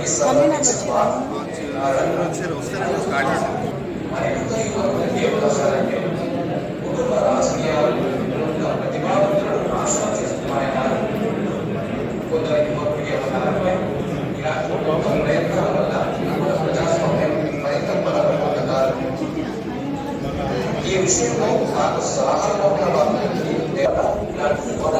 వచ్చారు కన్వీనర్లు వచ్చారు వచ్చారు వస్తారండి స్టార్ట్ చేస్తాం ఈ విషయంలో నాకు సలహాలు ఏమాత్రం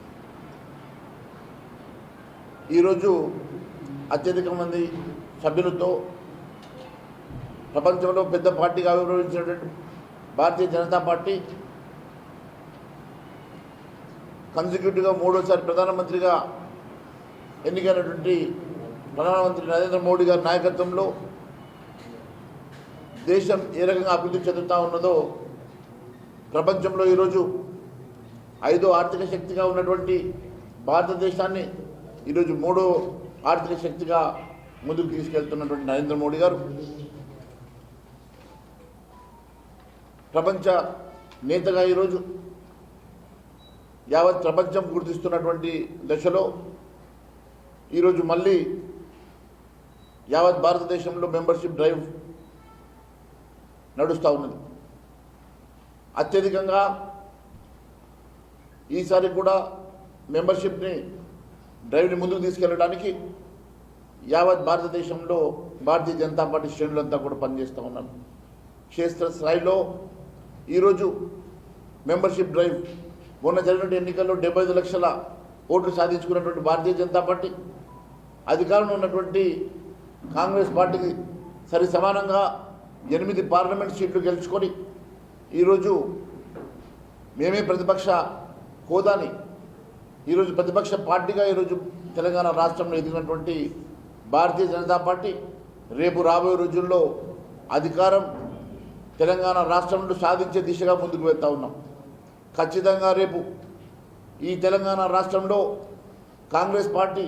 ఈరోజు అత్యధిక మంది సభ్యులతో ప్రపంచంలో పెద్ద పార్టీగా ఆవిర్భవించినటువంటి భారతీయ జనతా పార్టీ కన్సిక్యూటివ్గా మూడోసారి ప్రధానమంత్రిగా ఎన్నికైనటువంటి ప్రధానమంత్రి నరేంద్ర మోడీ గారి నాయకత్వంలో దేశం ఏ రకంగా అభివృద్ధి చెందుతూ ఉన్నదో ప్రపంచంలో ఈరోజు ఐదో ఆర్థిక శక్తిగా ఉన్నటువంటి భారతదేశాన్ని ఈరోజు మూడో ఆర్థిక శక్తిగా ముందుకు తీసుకెళ్తున్నటువంటి నరేంద్ర మోడీ గారు ప్రపంచ నేతగా ఈరోజు యావత్ ప్రపంచం గుర్తిస్తున్నటువంటి దశలో ఈరోజు మళ్ళీ యావత్ భారతదేశంలో మెంబర్షిప్ డ్రైవ్ నడుస్తూ ఉన్నది. అత్యధికంగా ఈసారి కూడా మెంబర్షిప్ని డ్రైవ్ని ముందుకు తీసుకెళ్ళడానికి యావత్ భారతదేశంలో భారతీయ జనతా పార్టీ శ్రేణులంతా కూడా పనిచేస్తూ ఉన్నాను క్షేత్ర స్థాయిలో ఈరోజు మెంబర్షిప్ డ్రైవ్ మొన్న జరిగినటువంటి ఎన్నికల్లో డెబ్బై ఐదు లక్షల ఓట్లు సాధించుకున్నటువంటి భారతీయ జనతా పార్టీ అధికారంలో ఉన్నటువంటి కాంగ్రెస్ పార్టీకి సరి సమానంగా ఎనిమిది పార్లమెంట్ సీట్లు గెలుచుకొని ఈరోజు మేమే ప్రతిపక్ష హోదాని ఈరోజు ప్రతిపక్ష పార్టీగా ఈరోజు తెలంగాణ రాష్ట్రంలో ఎదిగినటువంటి భారతీయ జనతా పార్టీ రేపు రాబోయే రోజుల్లో అధికారం తెలంగాణ రాష్ట్రంలో సాధించే దిశగా ముందుకు వెళ్తా ఉన్నాం. ఖచ్చితంగా రేపు ఈ తెలంగాణ రాష్ట్రంలో కాంగ్రెస్ పార్టీ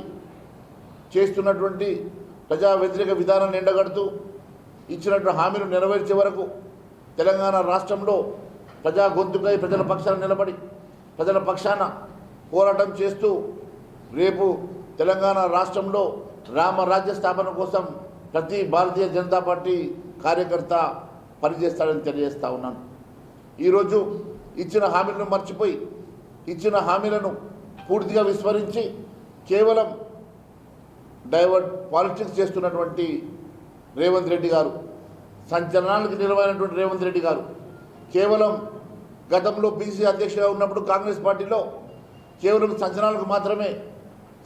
చేస్తున్నటువంటి ప్రజా వ్యతిరేక విధానాన్ని ఎండగడుతూ ఇచ్చినటువంటి హామీలు నెరవేర్చే వరకు తెలంగాణ రాష్ట్రంలో ప్రజా గొంతుకై ప్రజల పక్షాన నిలబడి ప్రజల పక్షాన పోరాటం చేస్తూ రేపు తెలంగాణ రాష్ట్రంలో రామరాజ్య స్థాపన కోసం ప్రతి భారతీయ జనతా పార్టీ కార్యకర్త పనిచేస్తాడని తెలియజేస్తా ఉన్నాను. ఈరోజు ఇచ్చిన హామీలను మర్చిపోయి ఇచ్చిన హామీలను పూర్తిగా విస్మరించి కేవలం డైవర్ట్ పాలిటిక్స్ చేస్తున్నటువంటి రేవంత్ రెడ్డి గారు సంచలనాలకు నిలవైనటువంటి రేవంత్ రెడ్డి గారు కేవలం గతంలో బీసీ అధ్యక్షుడిగా ఉన్నప్పుడు కాంగ్రెస్ పార్టీలో కేవలం సంచలనాలకు మాత్రమే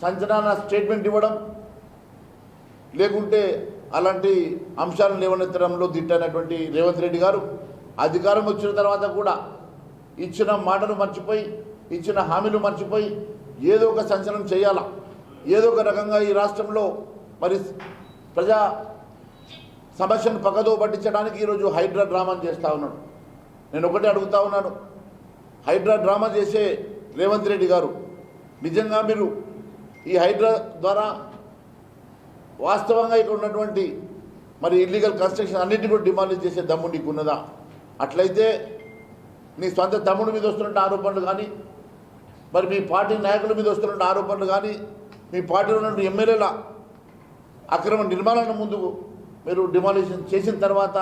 సంచలన స్టేట్మెంట్ ఇవ్వడం లేకుంటే అలాంటి అంశాలను లేవనెత్తడంలో దిట్టైనటువంటి రేవంత్ రెడ్డి గారు అధికారం వచ్చిన తర్వాత కూడా ఇచ్చిన మాటలు మర్చిపోయి ఇచ్చిన హామీలు మర్చిపోయి ఏదో ఒక సంచలనం చేయాలా? ఏదో ఒక రకంగా ఈ రాష్ట్రంలో మరి ప్రజా సమస్యను పక్కదో పట్టించడానికి ఈరోజు హైడ్రా డ్రామా చేస్తూ ఉన్నాడు. నేను ఒకటే అడుగుతా ఉన్నాను. హైడ్రా డ్రామా చేసే రేవంత్ రెడ్డి గారు. నిజంగా మీరు ఈ హైడ్రా ద్వారా వాస్తవంగా ఇక్కడ ఉన్నటువంటి మరి ఇల్లీగల్ కన్స్ట్రక్షన్ అన్నింటినీ కూడా డిమాలిష్ చేసే దమ్ము నీకు ఉన్నదా అట్లయితే నీ సొంత తమ్ముడి మీద వస్తున్న ఆరోపణలు కానీ మరి మీ పార్టీ నాయకుల మీద వస్తున్న ఆరోపణలు కానీ మీ పార్టీలో ఉన్న ఎమ్మెల్యేల అక్రమ నిర్మాణాల ముందు మీరు డిమాలిషన్ చేసిన తర్వాత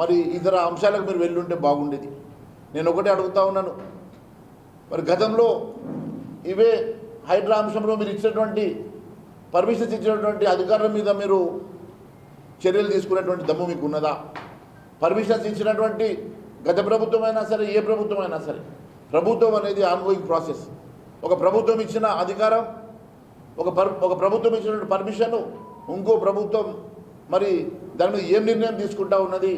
మరి ఇతర అంశాలకు మీరు వెళ్ళుంటే బాగుండేది. నేను ఒకటే అడుగుతా ఉన్నాను. మరి గతంలో ఇవే హైడ్రా అంశంలో మీరు ఇచ్చినటువంటి పర్మిషన్స్ ఇచ్చినటువంటి అధికారుల మీద మీరు చర్యలు తీసుకునేటువంటి దమ్ము మీకు ఉన్నదా? పర్మిషన్స్ ఇచ్చినటువంటి గత ప్రభుత్వం అయినా సరే ఏ ప్రభుత్వమైనా సరే ప్రభుత్వం అనేది ఆన్గోయింగ్ ప్రాసెస్ ఒక ప్రభుత్వం ఇచ్చిన అధికారం ఒక పర్ ఒక ప్రభుత్వం ఇచ్చినటువంటి పర్మిషన్ ఇంకో ప్రభుత్వం మరి దాని మీద ఏం నిర్ణయం తీసుకుంటా ఉన్నది?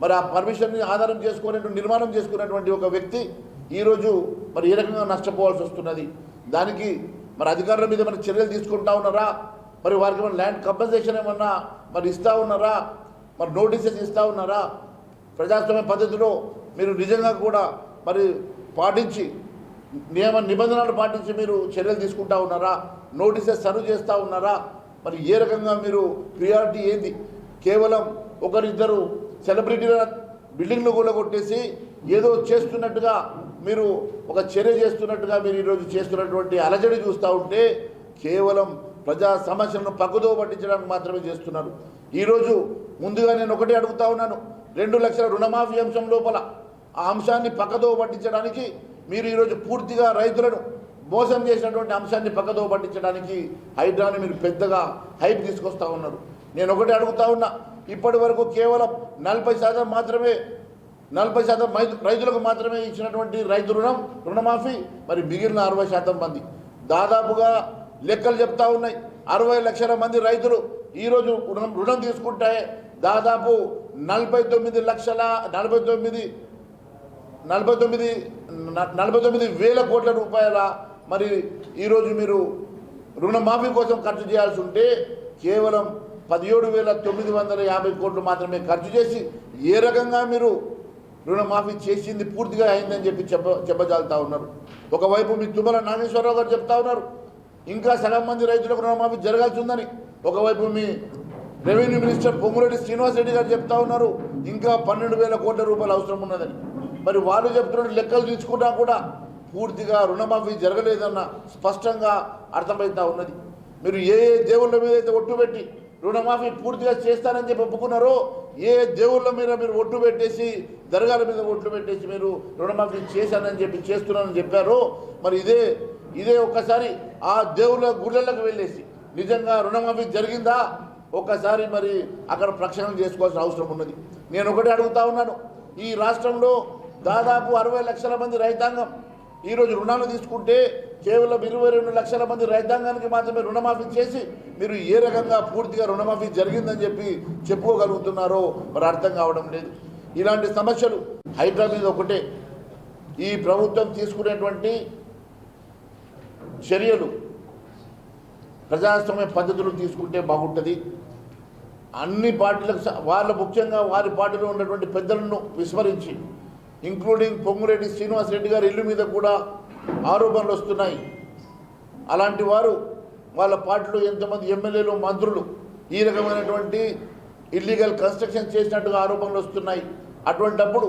మరి ఆ పర్మిషన్ని ఆధారం చేసుకునేటువంటి నిర్మాణం చేసుకునేటువంటి ఒక వ్యక్తి ఈరోజు మరి ఏ రకంగా నష్టపోవాల్సి వస్తున్నది? దానికి మరి అధికారుల మీద మన చర్యలు తీసుకుంటా ఉన్నారా? మరి వారికి మన ల్యాండ్ కంపెన్సేషన్ ఏమన్నా మరి ఇస్తూ ఉన్నారా? మరి నోటీసెస్ ఇస్తూ ఉన్నారా? ప్రజాస్వామ్య పద్ధతిలో మీరు నిజంగా కూడా మరి పాటించి నియమ నిబంధనలు పాటించి మీరు చర్యలు తీసుకుంటా ఉన్నారా? నోటీసెస్ సర్వ్ చేస్తూ ఉన్నారా? మరి ఏ రకంగా మీరు ప్రియారిటీ ఏంది? కేవలం ఒకరిద్దరు సెలబ్రిటీల బిల్డింగ్లు కూడా కొట్టేసి ఏదో చేస్తున్నట్టుగా మీరు ఒక చర్య చేస్తున్నట్టుగా మీరు ఈరోజు చేస్తున్నటువంటి అలజడి చూస్తూ ఉంటే కేవలం ప్రజా సమస్యలను పక్కదో పట్టించడానికి మాత్రమే చేస్తున్నారు. ఈరోజు ముందుగా నేను ఒకటే అడుగుతా ఉన్నాను. రెండు లక్షల రుణమాఫీ అంశం లోపల ఆ అంశాన్ని పక్కదో పట్టించడానికి మీరు ఈరోజు పూర్తిగా రైతులను మోసం చేసినటువంటి అంశాన్ని పక్కదో పట్టించడానికి హైడ్రాని మీరు పెద్దగా హైప్ తీసుకొస్తా ఉన్నారు. నేను ఒకటే అడుగుతా ఉన్నా ఇప్పటి వరకు కేవలం నలభై శాతం మాత్రమే నలభై శాతం రైతులకు మాత్రమే ఇచ్చినటువంటి రైతు రుణం రుణమాఫీ మరి మిగిలిన అరవై శాతం మంది. దాదాపుగా లెక్కలు చెప్తా ఉన్నాయి. అరవై లక్షల మంది రైతులు ఈరోజు రుణం రుణం తీసుకుంటే దాదాపు నలభై తొమ్మిది లక్షల నలభై తొమ్మిది నలభై తొమ్మిది నలభై తొమ్మిది వేల కోట్ల రూపాయల మరి ఈరోజు మీరు రుణమాఫీ కోసం ఖర్చు చేయాల్సి ఉంటే కేవలం పదిహేడు వేల తొమ్మిది వందల యాభై కోట్లు మాత్రమే ఖర్చు చేసి ఏ రకంగా మీరు రుణమాఫీ చేసింది పూర్తిగా అయిందని చెప్పి చెప్ప చెప్పజాలుతా ఉన్నారు. ఒకవైపు మీ తుమ్మల నాగేశ్వరరావు గారు చెప్తా ఉన్నారు. ఇంకా సగం మంది రైతులకు రుణమాఫీ జరగాల్సి ఉందని ఒకవైపు మీ రెవెన్యూ మినిస్టర్ పొంగురెడ్డి శ్రీనివాస్ రెడ్డి గారు చెప్తా ఉన్నారు. ఇంకా పన్నెండు వేల కోట్ల రూపాయలు అవసరం ఉన్నదని. మరి వాళ్ళు చెప్తున్న లెక్కలు తీసుకున్నా కూడా పూర్తిగా రుణమాఫీ జరగలేదన్న స్పష్టంగా అర్థమవుతా ఉన్నది. మీరు ఏ ఏ దేవుళ్ళ మీద అయితే ఒట్టు పెట్టి రుణమాఫీ పూర్తిగా చేస్తానని చెప్పి ఒప్పుకున్నారో ఏ దేవుళ్ళ మీద మీరు ఒట్టు పెట్టేసి దర్గాల మీద ఒట్టు పెట్టేసి మీరు రుణమాఫీ చేశానని చెప్పి చేస్తున్నానని చెప్పారో మరి ఇదే ఇదే ఒక్కసారి ఆ దేవుళ్ళ గుళ్ళలకు వెళ్ళేసి నిజంగా రుణమాఫీ జరిగిందా? ఒక్కసారి మరి అక్కడ ప్రక్షాళన చేసుకోవాల్సిన అవసరం ఉన్నది. నేను ఒకటే అడుగుతా ఉన్నాను. ఈ రాష్ట్రంలో దాదాపు అరవై లక్షల మంది రైతాంగం ఈరోజు రుణాలు తీసుకుంటే కేవలం ఇరవై రెండు లక్షల మంది రైతాంగానికి మాత్రమే రుణమాఫీ చేసి మీరు ఏ రకంగా పూర్తిగా రుణమాఫీ జరిగిందని చెప్పి చెప్పుకోగలుగుతున్నారో మరి అర్థం కావడం లేదు. ఇలాంటి సమస్యలు హైడ్రా మీద ఒకటే. ఈ ప్రభుత్వం తీసుకునేటువంటి చర్యలు ప్రజాస్వామ్య పద్ధతులు తీసుకుంటే బాగుంటుంది. అన్ని పార్టీలకు వాళ్ళ ముఖ్యంగా వారి పార్టీలో ఉన్నటువంటి పెద్దలను విస్మరించి ఇంక్లూడింగ్ పొంగురెడ్డి శ్రీనివాస్ రెడ్డి గారి ఇల్లు మీద కూడా ఆరోపణలు వస్తున్నాయి. అలాంటి వారు వాళ్ళ పార్టీలో ఎంతమంది ఎమ్మెల్యేలు మంత్రులు ఈ రకమైనటువంటి ఇల్లీగల్ కన్స్ట్రక్షన్ చేసినట్టుగా ఆరోపణలు వస్తున్నాయి. అటువంటప్పుడు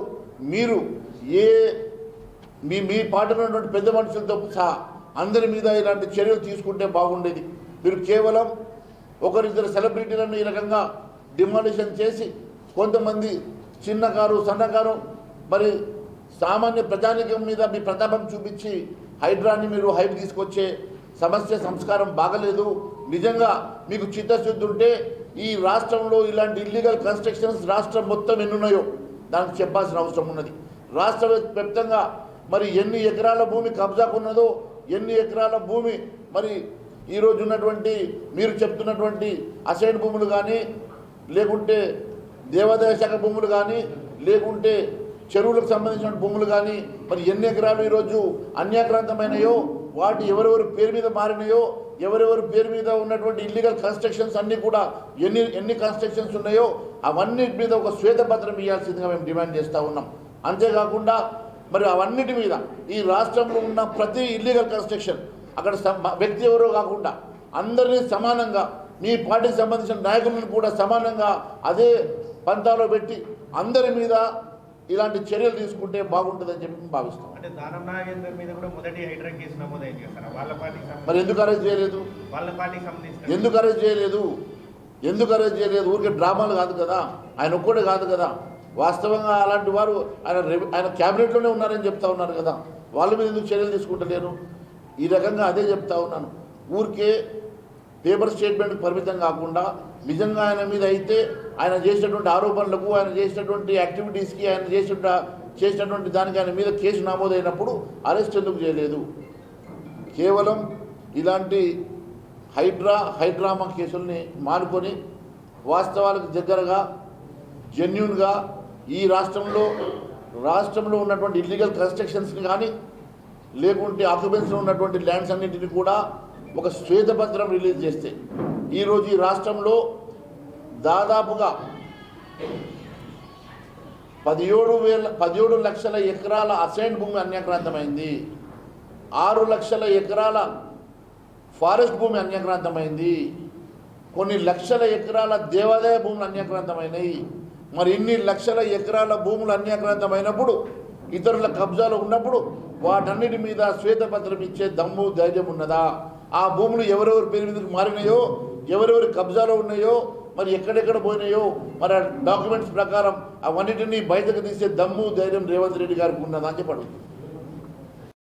మీరు ఏ మీ మీ పార్టీలో ఉన్నటువంటి పెద్ద మనుషులతో సహా అందరి మీద ఇలాంటి చర్యలు తీసుకుంటే బాగుండేది. మీరు కేవలం ఒకరిద్దరు సెలబ్రిటీలను ఈ రకంగా డిమాలిషన్ చేసి కొంతమంది చిన్నకారు సన్నకారు మరి సామాన్య ప్రజానికం మీద మీ ప్రతాపం చూపించి హైడ్రాని మీరు హైప్ తీసుకొచ్చే సమస్య సంస్కారం బాగలేదు. నిజంగా మీకు చిత్తశుద్ధి ఉంటే ఈ రాష్ట్రంలో ఇలాంటి ఇల్లీగల్ కన్స్ట్రక్షన్స్ రాష్ట్రం మొత్తం ఎన్నున్నాయో దానికి చెప్పాల్సిన అవసరం ఉన్నది. రాష్ట్ర వ్యాప్తంగా మరి ఎన్ని ఎకరాల భూమి కబ్జాకున్నదో ఎన్ని ఎకరాల భూమి మరి ఈరోజు ఉన్నటువంటి మీరు చెప్తున్నటువంటి అసైన్ భూములు కానీ లేకుంటే దేవాదాయ శాఖ భూములు కానీ లేకుంటే చెరువులకు సంబంధించిన భూములు కానీ మరి ఎన్ని ఎకరాలు ఈరోజు అన్యాక్రాంతమైనయో వాటి ఎవరెవరి పేరు మీద మారినాయో ఎవరెవరి పేరు మీద ఉన్నటువంటి ఇల్లీగల్ కన్స్ట్రక్షన్స్ అన్నీ కూడా ఎన్ని ఎన్ని కన్స్ట్రక్షన్స్ ఉన్నాయో అవన్నిటి మీద ఒక శ్వేతపత్రం ఇవ్వాల్సిందిగా మేము డిమాండ్ చేస్తూ ఉన్నాం. అంతేకాకుండా మరి అవన్నిటి మీద ఈ రాష్ట్రంలో ఉన్న ప్రతి ఇల్లీగల్ కన్స్ట్రక్షన్ అక్కడ వ్యక్తి ఎవరో కాకుండా అందరినీ సమానంగా మీ పార్టీకి సంబంధించిన నాయకులను కూడా సమానంగా అదే పంతాలో పెట్టి అందరి మీద ఇలాంటి చర్యలు తీసుకుంటే బాగుంటుందని చెప్పి భావిస్తాం అంటే దానం నాగేందర్ మీద కూడా మొదటి హైడ్రా కేసు నమోదైంది కదా సార్. వాళ్ళ పార్టీకి మరి ఎందుకు అరెస్ట్ చేయలేదు? వాళ్ళ పార్టీకి ఎందుకు అరెస్ట్ చేయలేదు? ఎందుకు అరెస్ట్ చేయలేదు? ఊరికే డ్రామాలు కాదు కదా? ఆయన ఒక్కడే కాదు కదా? వాస్తవంగా అలాంటి వారు ఆయన ఆయన క్యాబినెట్లోనే ఉన్నారని చెప్తా ఉన్నారు కదా? వాళ్ళ మీద ఎందుకు చర్యలు తీసుకుంటలేరు? ఈ రకంగా అదే చెప్తా ఉన్నాను. ఊరికే పేపర్ స్టేట్మెంట్కి పరిమితం కాకుండా నిజంగా ఆయన మీద అయితే ఆయన చేసినటువంటి ఆరోపణలకు ఆయన చేసినటువంటి యాక్టివిటీస్కి ఆయన చేసిన చేసినటువంటి దానికి ఆయన మీద కేసు నమోదైనప్పుడు అరెస్ట్ ఎందుకు చేయలేదు? కేవలం ఇలాంటి హైడ్రా హైడ్రామా కేసుల్ని మానుకొని వాస్తవాలకు దగ్గరగా జెన్యున్గా ఈ రాష్ట్రంలో రాష్ట్రంలో ఉన్నటువంటి ఇల్లీగల్ కన్స్ట్రక్షన్స్ని కానీ లేకుంటే ఆక్యుపెన్స్లో ఉన్నటువంటి ల్యాండ్స్ అన్నింటినీ కూడా ఒక శ్వేతపత్రం రిలీజ్ చేస్తే ఈరోజు ఈ రాష్ట్రంలో దాదాపుగా పదిహేడు వేల పదిహేడు లక్షల ఎకరాల అసైన్ భూమి అన్యాక్రాంతమైంది. ఆరు లక్షల ఎకరాల ఫారెస్ట్ భూమి అన్యాక్రాంతమైంది. కొన్ని లక్షల ఎకరాల దేవాదాయ భూములు అన్యాక్రాంతమైనవి మరి ఇన్ని లక్షల ఎకరాల భూములు అన్యాక్రాంతమైనప్పుడు ఇతరుల కబ్జాలు ఉన్నప్పుడు వాటన్నిటి మీద శ్వేతపత్రం ఇచ్చే దమ్ము ధైర్యం ఉన్నదా? ఆ భూములు ఎవరెవరి పేరు మీదకి మారినాయో ఎవరెవరి కబ్జాలో ఉన్నాయో మరి ఎక్కడెక్కడ పోయినాయో మరి డాక్యుమెంట్స్ ప్రకారం అవన్నిటినీ బయటకు తీసే దమ్ము ధైర్యం రేవంత్ రెడ్డి గారికి ఉన్నదని అని చెప్పి